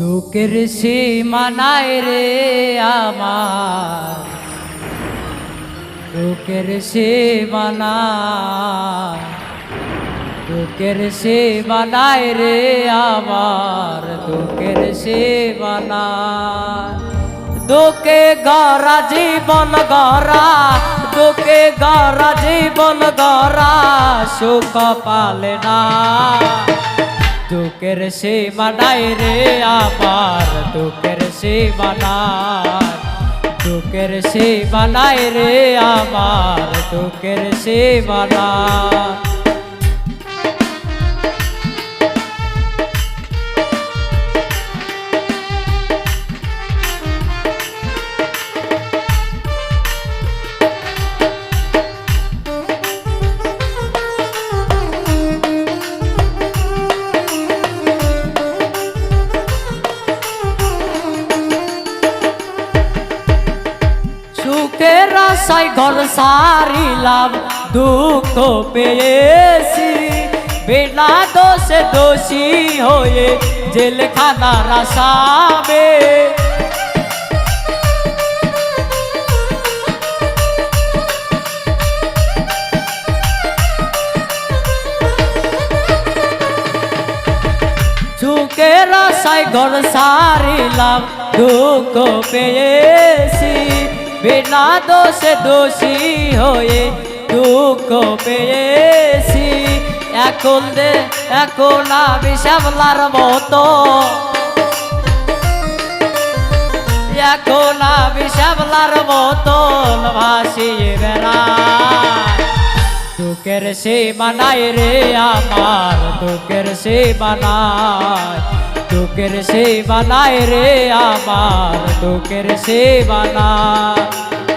দুঃখের সীমানায় রে আমার। দুঃখের সীমানা দুঃখের সীমানায় রে আমার। দুঃখের সীমানা দুঃখে গরা জীবন গরা দুঃখে গরা জীবন গরা সুখ পালে না। দুঃখের সীমানায় রে আমার দুঃখের সীমানায় দুঃখের সীমানায় রে আমার দুঃখের সে সুখের আশায় ঘর সারিলাম দুঃখ পেয়েছি বিনা দোষে দোষী হয়ে জেলখানার আসামে সুখের আশায় ঘর সারিলাম দুঃখ পেয়েছি বিনা দোষে দোষী হয়ে দুঃখ পেয়েছি এখন দে এখন আমি শ্যামলার মতো এখন আমি শ্যামলার মতন ভাসিয়ে বেড়া দুঃখের সে মানায় রে আমার দুঃখের সে মানায় দুঃখের সে বানায় রে আমার তোকের সে মানায়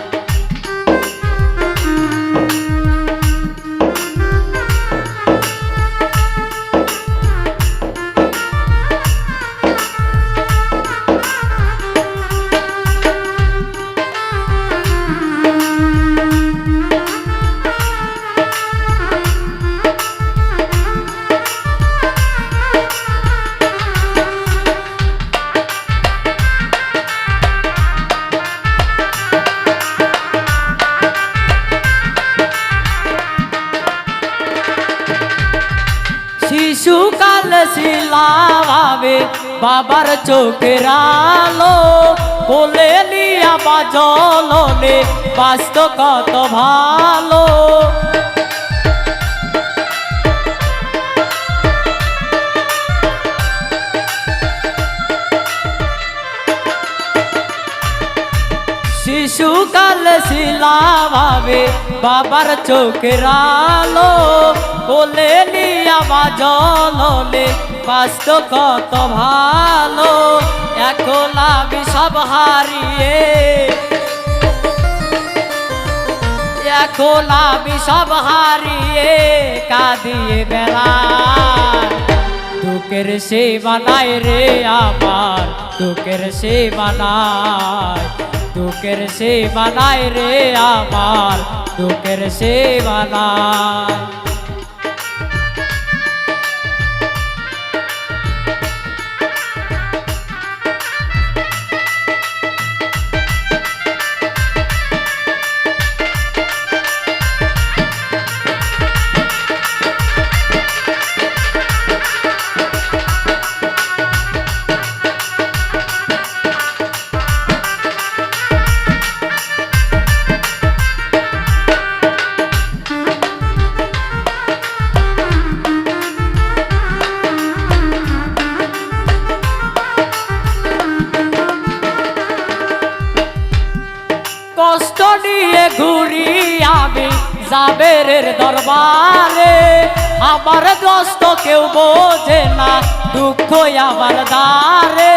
শিলাবে বাবার চোখের আলো। কোলে নিয়া বা জলনে বাস্ত কত ভালো। শিশুকাল শিলাভাবে বাবার চোখের আলো কোলে নিয়া বা জলনে বাস্ত কত ভালো, এখন আমি সব হারিয়ে। এখন আমি সব হারিয়ে কাঁদিয়ে বেড়া দুঃখের সে বানায় রে আমার, দুঃখের সে বানায় দুঃখের সে বানায় রে আমার দুঃখের সে বানায় জাবেরের দরবারে আমার দোস্ত কেউ বোঝে না দুঃখ আমার দ্বারে।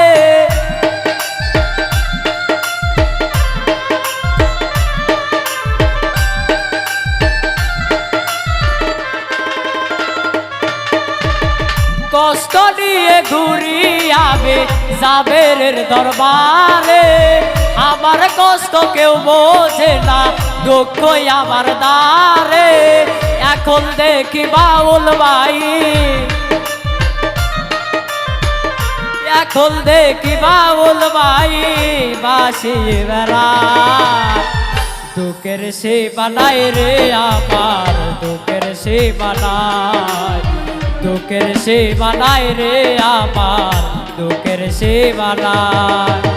কষ্ট নিয়ে ঘুরি আমি জাবেরের দরবারে। আমার কষ্ট কেউ বোঝে না দুঃখ আমার দ্বারে। এখন দেখি বাউল ভাই। এখন দেখি বাউল ভাই বাসি বেড়া। দুঃখের সে বানায় রে আমার, দুঃখের সে বানায় দুঃখের সে বালায় রে আমার দুঃখের সে বানায়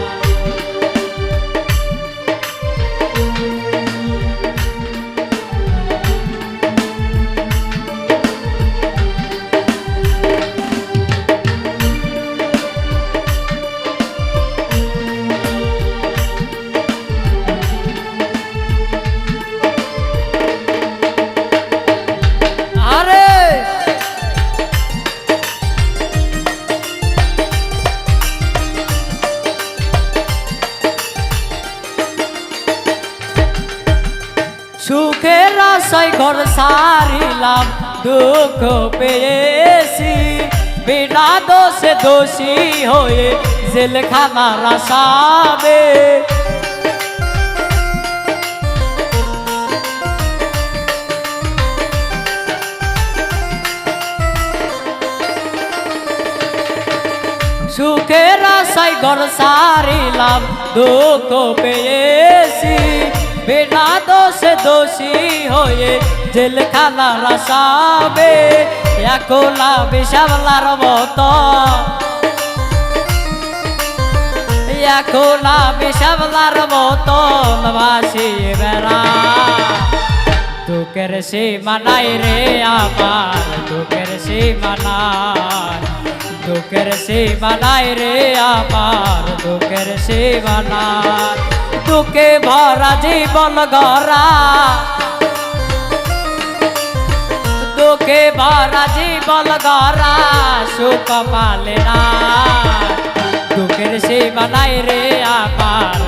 সারিলাম দুঃখ পেয়েছি বিনা দোষে দোষী হয়ে জেলখানার আসাবে সুখের আশায় ঘর সারিলাম দুঃখ পেয়েছি বিনা দোষে দোষী হয়ে জেলখানা রাসাবে একলা বিষাবলার মতো। একলা বিষাবলার মতো ভাসি বেড়া। দুঃখের সে মানাই রে আমার, দুঃখের সে মানায় দুঃখের সে বানাই রে আমার, দুঃখের সে বানায় দুঃখে ভরা জীবন গরা দুঃখে ভরা জীবন গরা সুখ পালে না। দুঃখের সে বানাই রে আমার